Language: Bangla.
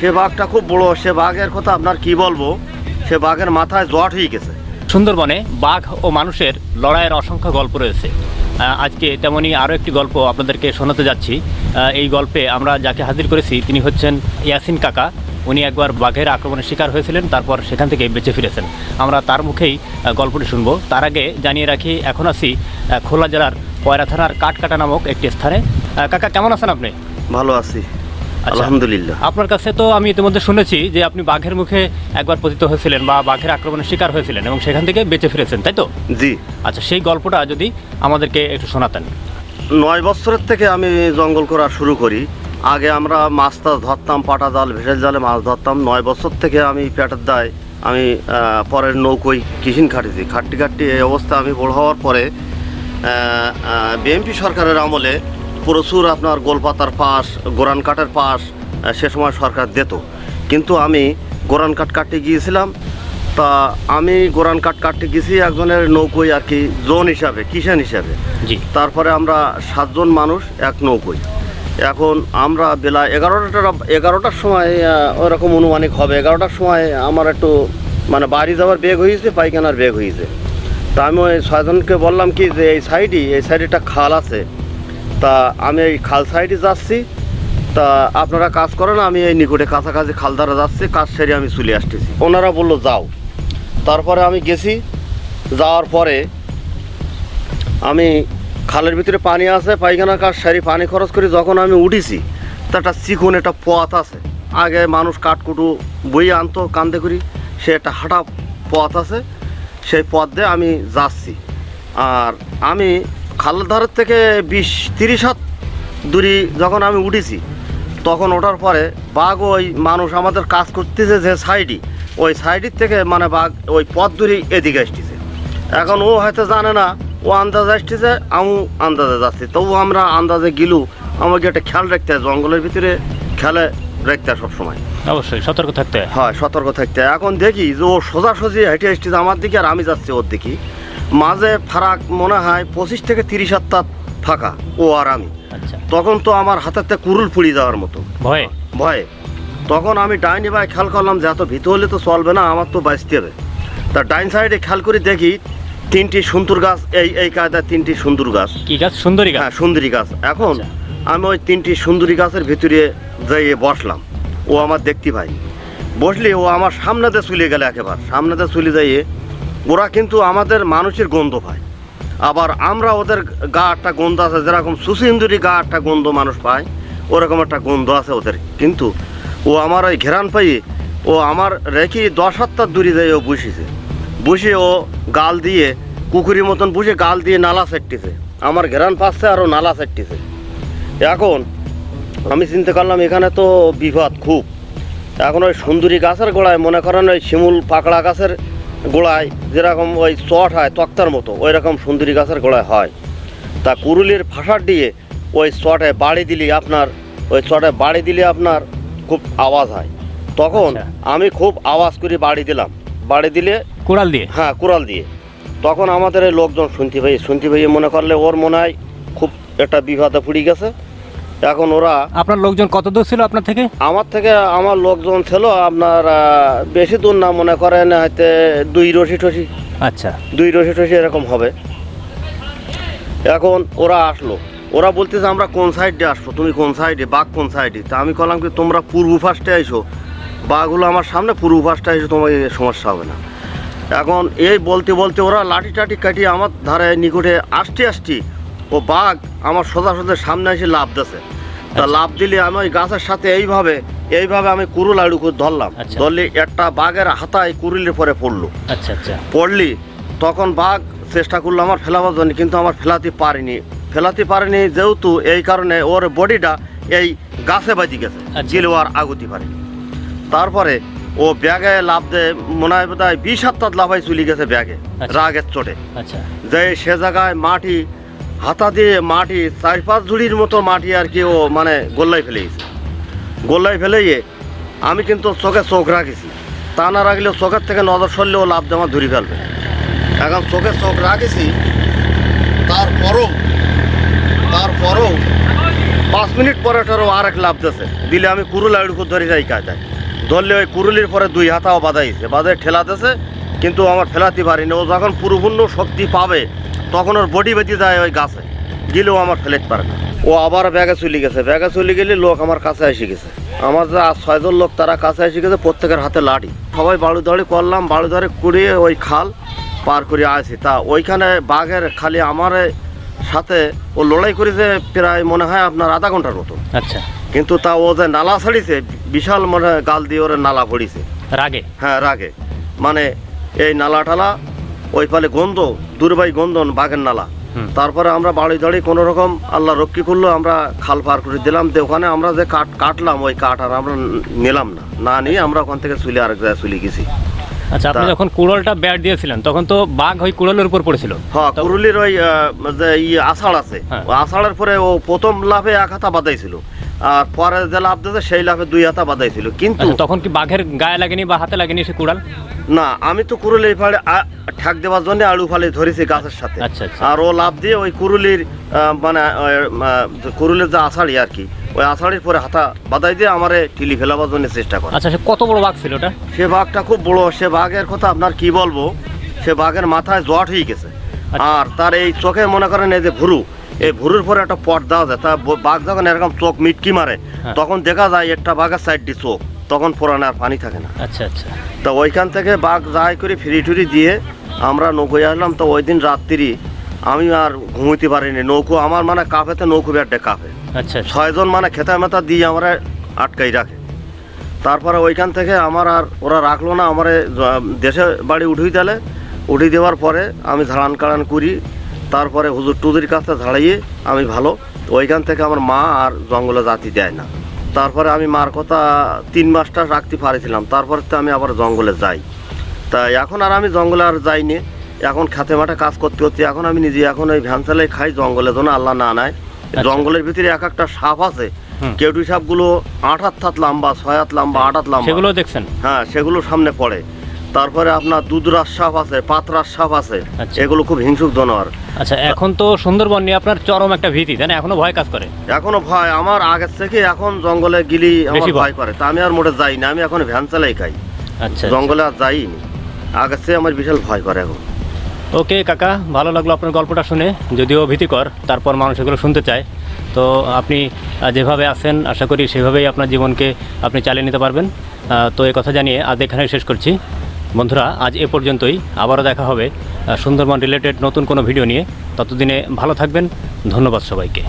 সে বাঘটা খুব বড় সে বাঘের কথা আপনার কি বলব? সে বাঘের মাথায় জট হয়ে গেছে। সুন্দরবনে বাঘ ও মানুষের লড়াইয়ের অসংখ্য গল্প রয়েছে। আজকে তেমনই আরও একটি গল্প আপনাদেরকে শোনাতে যাচ্ছি। এই গল্পে আমরা যাকে হাজির করেছি তিনি হচ্ছেন ইয়াসিন কাকা। উনি একবার বাঘের আক্রমণের শিকার হয়েছিলেন তারপর সেখান থেকে বেঁচে ফিরেছেন। আমরা তার মুখেই গল্পটি শুনব। তার আগে জানিয়ে রাখি এখন আছি খোলা জেলার পয়রা থানার কাঠকাটা নামক একটি স্থানে। কাকা কেমন আছেন আপনি? ভালো আছি। আলহামদুলিল্লাহ। আপনার কাছে তো আমি ইতিমধ্যে শুনেছি যে আপনি বাঘের মুখে একবার পতিত হয়েছিলেন বা বাঘের আক্রমণের শিকার হয়েছিলেন এবং সেখান থেকে বেঁচে ফিরেছেন তাই তো? জি। আচ্ছা সেই গল্পটা যদি আমাদেরকে একটু শোনাতেন। নয় বছরের থেকে আমি জঙ্গল করা শুরু করি। আগে আমরা মাছ টাছ ধরতাম পাটা জাল ভেসেল জালে মাছ ধরতাম। নয় বছর থেকে আমি পেটের দায় আমি পরের নৌকোয় কিষিন খাটিছি খাটটি খাটটি এই অবস্থা আমি বড় হওয়ার পরে বিএনপি সরকারের আমলে প্রচুর আপনার গোলপাতার পাস গোরান কাঠের আহ, সে সময় সরকার দিত। কিন্তু আমি গোরান কাঠ কাটতে গিয়েছিলাম। তা আমি গোরান কাঠ কাটতে গেছি একজনের নৌকোয় আর কি জোন হিসাবে কিষান হিসাবে। জি। তারপরে আমরা সাতজন মানুষ এক নৌকোয়। এখন আমরা বেলা এগারোটা এগারোটার সময় ওরকম অনুমানিক হবে। এগারোটার সময় আমার একটু মানে বাড়ি যাওয়ার বেগ হয়েছে পায়খানার বেগ হয়েছে। তা আমি ওই ছয়জনকে বললাম কি যে এই সাইডে এই সাইডে একটা খাল আছে। তা আমি এই খাল সাইডে যাচ্ছি। তা আপনারা কাজ করেন, আমি এই নিকটে কাছাকাছি খাল ধারা যাচ্ছি, কাজ সেরে আমি চলে আসতেছি। ওনারা বলল, যাও। তারপরে আমি গেছি। যাওয়ার পরে আমি খালের ভিতরে পানি আছে, পায়খানা কাজ সারি পানি খরচ করে যখন আমি উঠেছি, তা একটা চিকন একটা পথ আছে। আগে মানুষ কাঠকুটু বই আনতো, কান্দে করি। সে একটা হাঁটা পথ আছে, সেই পথ দিয়ে আমি যাচ্ছি। আর আমি খালের ধারের থেকে বিশ তিরিশ হাত দূরি যখন আমি উঠেছি তখন ওঠার পরে বাঘ ওই মানুষ আমাদের কাজ করতেছে যে সাইডই ওই সাইডের থেকে মানে বাঘ ওই পথ দূরে এদিকে আসতেছে। এখন ও হয়তো জানে না ও আন্দাজ আসতেছে আমি আন্দাজে যাচ্ছি। তবু আমরা আন্দাজে গেলু আমাকে একটা খেয়াল রাখতে হয় জঙ্গলের ভিতরে খেলে রাখতে হয় সবসময়। অবশ্যই সতর্ক থাকতে হয়। হয় সতর্ক থাকতে হয়। এখন দেখি যে ও সোজাসুজি হেঁটে আসতেছে আমার দিকে আর আমি যাচ্ছি ওর দিকে। মাঝে ফারাক মনে হয় পঁচিশ থেকে তিরিশ হাত ফাঁকা ও আর আমি। আচ্ছা। তখন তো আমার হাতেতে কুরুল ফুলি যাওয়ার মতো। ভয়ে? ভয়ে। তখন আমি ডাইনি ভাই খেয়াল করলাম যে এত ভিতর হলে তো চলবে না আমার তো বাঁচতে হবে। তা ডাইন সাইডে খেয়াল করে দেখি তিনটি সুন্দর গাছ এই এই কায়দায় তিনটি সুন্দর গাছ। কি গাছ? সুন্দরী গাছ? হ্যাঁ সুন্দরী গাছ। এখন আচ্ছা। আমি ওই তিনটি সুন্দরী গাছের ভিতরে যাইয়ে বসলাম। ও আমার দেখতে ভাই বসলে ও আমার সামনেতে চলে গেলে একেবারে। সামনেতে চলে যাইয়ে ওরা কিন্তু আমাদের মানুষের গন্ধ পায়। আবার আমরা ওদের গা একটা গন্ধ আছে, যেরকম সুসিন্দুরি গা একটা গন্ধ মানুষ পায়, ওরকম একটা গন্ধ আছে ওদের। কিন্তু ও আমার ওই ঘেরান পাইয়ে, ও আমার রেখে দশ হাত্তার দূরে যায় ও বসেছে। বসে ও গাল দিয়ে, কুকুরের মতন বসে গাল দিয়ে নালা সেটতেছে। আমার ঘেরান পাচ্ছে আর ও নালা সেটতেছে। এখন আমি চিন্তা করলাম এখানে তো বিপদ খুব। এখন ওই সুন্দরী গাছের গোড়ায় মনে করেন ওই শিমুল পাকড়া গাছের গোড়ায় যেরকম ওই চট হয় তক্তার মতো ওই রকম সুন্দরী গাছের গোড়ায় হয়। তা কুরুলির ফাঁসার দিয়ে ওই চটে বাড়ি দিলে আপনার ওই চটে বাড়ি দিলে আপনার খুব আওয়াজ হয়। তখন আচ্ছা। আমি খুব আওয়াজ করে বাড়ি দিলাম। বাড়ি দিলে কোড়াল দিয়ে? হ্যাঁ কুড়াল দিয়ে। তখন আমাদের এই লোকজন শুনতে পাই শুনতে পাই মনে করলে ওর মনে হয় খুব একটা বিপদে পড়ে গেছে। এখন ওরা আপনার লোকজন কত দূর ছিল আপনার থেকে? আমার থেকে আমার লোকজন ছিল আপনার বেশি দূর না মনে করেন হয়তো দুই রশি টসি আচ্ছা। দুই রশি টসি এরকম হবে। এখন ওরা আসলো। ওরা বলতেছে আমরা কোন সাইডে আসব? তুমি কোন সাইডে? বাঘ কোন সাইডে? তা আমি কলাম কি তোমরা পূর্ব ফার্স্টে আইসো বাঘগুলো আমার সামনে পূর্ব ফার্স্টে আইসো তোমার সমস্যা হবে না। এখন এই বলতে বলতে ওরা লাঠি টাঠি কাটিয়ে আমার ধারে নিকটে আসতে আসতে ও বাঘ আমার সোজা সোজা সামনে এসে লাভ দিছে। তা লাভ দিলে আমি ওই গাছের সাথে এইভাবে এইভাবে আমি কুরুল আড়ু করে ধরলাম। আচ্ছা। ধরলে একটা বাঘের হাতায় কুরুলের পরে পড়ল। আচ্ছা আচ্ছা। পড়লি তখন বাঘ চেষ্টা করল আমার ফেলাবার জন্য কিন্তু আমার ফেলাতে পারিনি। ফেলাতে পারিনি যেহেতু এই কারণে ওর বডিটা এই গাছে বাজি গেছে আচ্ছা। গেলেও আর আগুতি পারেনি তারপরে ও ব্যাগে লাভ দেয় মনে হয় বোধ হয় বিশ হাত লাভাই চলে গেছে ব্যাগে আচ্ছা। রাগের চোটে। আচ্ছা। যে সে জায়গায় মাটি হাতা দিয়ে মাটি, চার পাঁচ ঝুড়ির মতো মাটি আর কি ও মানে গোল্লাই ফেলে গেছে। গোল্লাই ফেলে গিয়ে আমি কিন্তু চোখে চোখ রাখেছি। তা না রাখলেও চোখের থেকে নজর সরলেও লাভ দেওয়া ধরে ফেলবে। এখন চোখে চোখ রাখেছি, তারপরও তারপরও পাঁচ মিনিট পরে ওটারও আর এক লাভ দিয়েছে। দিলে আমি কুরুল আড়ুকু ধরে যাই কায়দায় ধরলে ওই কুরুলির পরে দুই হাতাও বাঁধাইছে। বাঁধাই ঠেলা দিয়েছে, কিন্তু আমার ঠেলাতে পারিনি। ও যখন পূর্ণ শক্তি পাবে তখন ওর বডি বেঁধে যায় ওই গাছে। গেলেও আমার ফেলেতে পারে না। ও আবার ব্যাগে চলে গেছে। ব্যাগে চলে গেলে লোক আমার কাছে এসে গেছে। আমার যে ছয়জন লোক তারা কাছে এসে গেছে প্রত্যেকের হাতে লাঠি। সবাই বাড়ু ধরে করলাম বাড়ু ধরে কুড়িয়ে ওই খাল পার করে আসি তা ওইখানে বাঘের খালি আমার সাথে ও লড়াই করেছে প্রায় মনে হয় আপনার আধা ঘণ্টার মতো। আচ্ছা। কিন্তু তা ও যে নালা ছাড়িছে বিশাল মনে হয় গাল দিয়ে ওরে নালা পড়িছে রাগে? হ্যাঁ রাগে। মানে এই নালা টালা ওই পালে গন্ধ দুর্বাই গন্ধন বাঘের নালা। তারপরে আমরা বাড়ি দাঁড়িয়ে কোনো রকম আল্লাহ রক্ষী করল আমরা খাল পার করে দিলাম যে ওখানে আমরা যে কাঠ কাটলাম ওই কাঠ আর আমরা নিলাম না। না নিয়ে আমরা ওখান থেকে চলে আরেক জায়গায় চলে গেছি। আচ্ছা আপনি যখন কুড়লটা ব্যাট দিয়েছিলেন তখন তো বাঘ ওই কুড়লের উপর পড়েছিল। হ্যাঁ তো- কুরুলির ওই যে ই আষাঢ় আছে হ্যাঁ। আষাঢ়ের পরে ও প্রথম লাভে এক হাতা বাঁধাইছিল আর পরে যে লাভ দিয়েছে সেই লাভে দুই হাতা বাঁধাইছিল। কিন্তু আচ্ছা তখন কি বাঘের গায়ে লাগেনি বা হাতে লাগেনি সে কুড়াল? না আমি তো কুরুল এই ফালে আ- দেওয়ার জন্য আলু ফালে ধরেছি গাছের সাথে আচ্ছা, আচ্ছা। আর ও লাভ দিয়ে ওই কুরুলির মানে কুরুলের যে আষাঢ়ি আর কি ওই আষাঢ়ির পরে হাতা বাদাই দিয়ে আমারে টিলি ফেলাবার জন্য চেষ্টা করে আচ্ছা সে কত বড় বাঘ ছিল ওটা সে বাঘটা খুব বড় সে বাঘের কথা আপনার কি বলব সে বাঘের মাথায় জট হয়ে গেছে আচ্ছা। আর তার এই চোখে মনে করেন এই যে ভুরু এই ভুরুর পরে একটা পট দেওয়া যায় তা বাঘ যখন এরকম চোখ মিটকি মারে হ্যাঁ। তখন দেখা যায় একটা বাঘের সাইডটি চোখ তখন পুরানো আর পানি থাকে না। আচ্ছা আচ্ছা। তো ওইখান থেকে বাঘ যাই করে ফিরি টুরি দিয়ে আমরা নৌকোয় আসলাম। তো ওই দিন রাত্রি আমি আর ঘুমোতে পারিনি। নৌকো আমার মানে কাফেতে নৌকো ব্যাটে কাপে আচ্ছা আচ্ছা। ছয়জন মানে খেতা মেতা দিয়ে আমরা আটকাই রাখে। তারপরে ওইখান থেকে আমার আর ওরা রাখল না আমার দেশে বাড়ি উঠিয়ে দিলে। উঠিয়ে দেওয়ার পরে আমি ঝাড়ান কাড়ান করি। তারপরে হুজুর টুদির কাছে ঝাড়াইয়ে আমি ভালো। ওইখান থেকে আমার মা আর জঙ্গলে জাতি দেয় না। তারপরে আমি মার কথা তিন মাসটা রাখতে পারেছিলাম। তারপর তো আমি আবার জঙ্গলে যাই। তা এখন আর আমি জঙ্গলে আর যাইনি। এখন খাতে মাঠে কাজ করতে করতে এখন আমি নিজে এখন ওই ভ্যান চালাই খাই জঙ্গলে। যেন আল্লাহ না নেয়। জঙ্গলের ভিতরে এক একটা সাপ আছে। কেউটি সাপগুলো আট হাত হাত লম্বা ছয় হাত লম্বা আট হাত লম্বা। সেগুলো দেখছেন? হ্যাঁ সেগুলো সামনে পড়ে। তারপরে আপনার দুধরাস সাপ আছে পাতরাস সাপ আছে আচ্ছা। এগুলো খুব হিংসুক জানোয়ার। আচ্ছা এখন তো সুন্দরবন নিয়ে আপনার চরম একটা ভীতি তাই না? এখনও ভয় কাজ করে? এখনও ভয় আমার আগের থেকে এখন জঙ্গলে গিলি আমার ভয়। ভয় করে তা আমি আর মোটে যাই না আমি এখন ভ্যান চালাই খাই। আচ্ছা জঙ্গলে আর যাইনি আগের থেকে আমার বিশাল ভয় করে এখন। ওকে কাকা ভালো লাগল আপনার গল্পটা শুনে যদিও ভীতিকর তারপর মানুষ এগুলো শুনতে চায়। তো আপনি যেভাবে আছেন আশা করি সেভাবেই আপনার জীবনকে আপনি চালিয়ে নিতে পারবেন। তো এই কথা জানিয়ে আজ এখানে শেষ করছি। বন্ধুরা, আজ এ পর্যন্তই। আবারও দেখা হবে সুন্দরবন রিলেটেড নতুন কোনো ভিডিও নিয়ে। ততদিনে ভালো থাকবেন। ধন্যবাদ সবাইকে।